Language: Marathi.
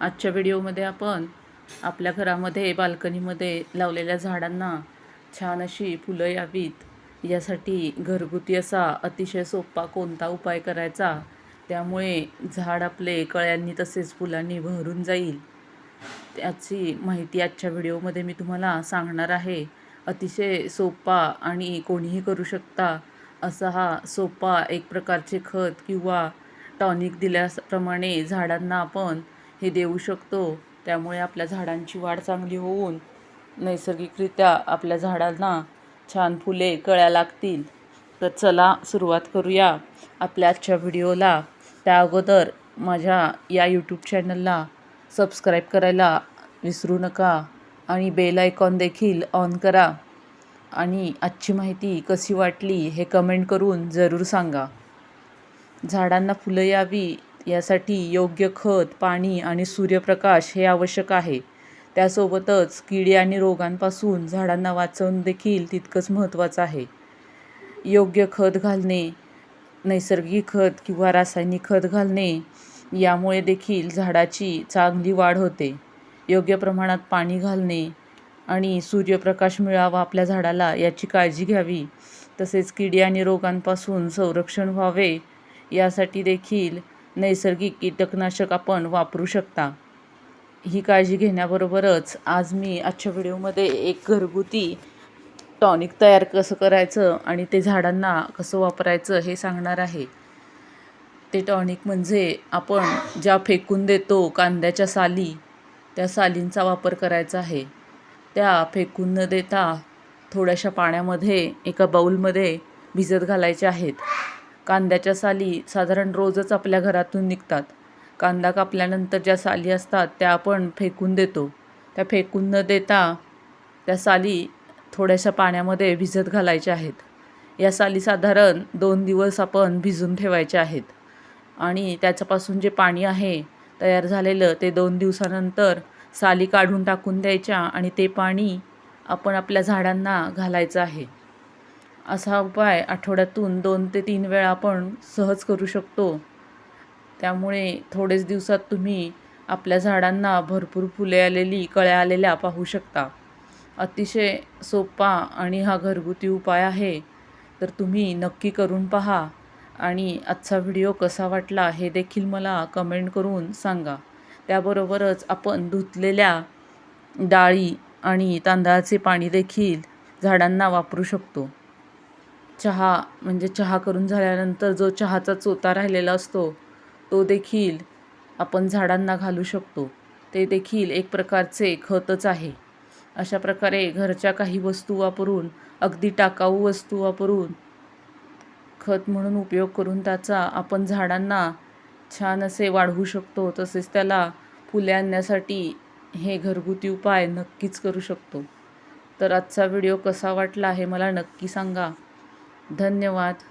आजच्या व्हिडिओमध्ये आपण आपल्या घरामध्ये बाल्कनीमध्ये लावलेल्या झाडांना छान अशी फुलं यावीत. यासाठी घरगुती असा अतिशय सोपा कोणता उपाय करायचा? त्यामुळे झाड आपले कळ्यांनी तसेच फुलांनी बहरून जाईल. त्याची माहिती आजच्या व्हिडिओमध्ये मी तुम्हाला सांगणार आहे. अतिशय सोपा आणि कोणीही करू शकता असा हा सोपा एक प्रकारचे खत किंवा टॉनिक दिल्याप्रमाणे झाडांना आपण हे देऊ शकतो. त्यामुळे आपल्या झाडांची वाढ चांगली होऊन नैसर्गिकरित्या आपल्या झाडांना छान फुले कळ्या लागतील. तर चला सुरुवात करूया आपल्या आजच्या व्हिडिओला. त्या अगोदर माझ्या या यूट्यूब चॅनलला सबस्क्राईब करायला विसरू नका आणि बेल आयकॉन देखील ऑन करा. आणि आजची माहिती कशी वाटली हे कमेंट करून जरूर सांगा. झाडांना फुलं यावी यासाठी योग्य खत पाणी आणि सूर्यप्रकाश हे आवश्यक आहे. त्यासोबतच किडे आणि रोगांपासून झाडांना वाचवून देखील तितकंच महत्त्वाचं आहे. योग्य खत घालणे नैसर्गिक खत किंवा रासायनिक खत घालणे यामुळे देखील झाडाची चांगली वाढ होते. योग्य प्रमाणात पाणी घालणे आणि सूर्यप्रकाश मिळावा आपल्या झाडाला याची काळजी घ्यावी. तसेच किडे आणि रोगांपासून संरक्षण व्हावे यासाठी देखील नैसर्गिक कीटकनाशक आपण वापरू शकता. ही काळजी घेण्याबरोबरच आज मी आजच्या व्हिडिओमध्ये एक घरगुती टॉनिक तयार कसं करायचं आणि ते झाडांना कसं वापरायचं हे सांगणार आहे. ते टॉनिक म्हणजे आपण ज्या फेकून देतो कांद्याच्या साली त्या सालींचा वापर करायचा आहे. त्या फेकून न देता थोड्याशा पाण्यामध्ये एका बाऊलमध्ये भिजत घालायच्या आहेत. कांद्याच्या साली साधारण रोजच आपल्या घरातून निघतात. कांदा कापल्यानंतर ज्या साली असतात त्या आपण फेकून देतो. त्या फेकून न देता त्या साली थोड्याशा पाण्यामध्ये भिजत घालायच्या आहेत. या साली साधारण दोन दिवस आपण भिजून ठेवायच्या आहेत. आणि त्याच्यापासून जे पाणी आहे तयार झालेलं ते दोन दिवसानंतर साली काढून टाकून द्यायच्या आणि ते पाणी आपण आपल्या झाडांना घालायचं आहे. असा उपाय आठवड्यातून दोन ते तीन वेळा आपण सहज करू शकतो. त्यामुळे थोडेच दिवसात तुम्ही आपल्या झाडांना भरपूर फुले आलेली कळ्या आलेल्या पाहू शकता. अतिशय सोपा आणि हा घरगुती उपाय आहे. तर तुम्ही नक्की करून पहा. आणि आजचा व्हिडिओ कसा वाटला हे देखील मला कमेंट करून सांगा. त्याबरोबरच आपण धुतलेल्या डाळी आणि तांदळाचे पाणी देखील झाडांना वापरू शकतो. चहा म्हणजे चहा करून झाल्यानंतर जो चहाचा चोता राहिलेला असतो तो देखील आपण झाडांना घालू शकतो. ते देखील एक प्रकारचे खतच आहे. अशा प्रकारे घरच्या काही वस्तू वापरून अगदी टाकाऊ वस्तू वापरून खत म्हणून उपयोग करून त्याचा आपण झाडांना छान असे वाढवू शकतो. तसेच त्याला फुले आणण्यासाठी हे घरगुती उपाय नक्कीच करू शकतो. तर आजचा व्हिडिओ कसा वाटला हे मला नक्की सांगा. धन्यवाद.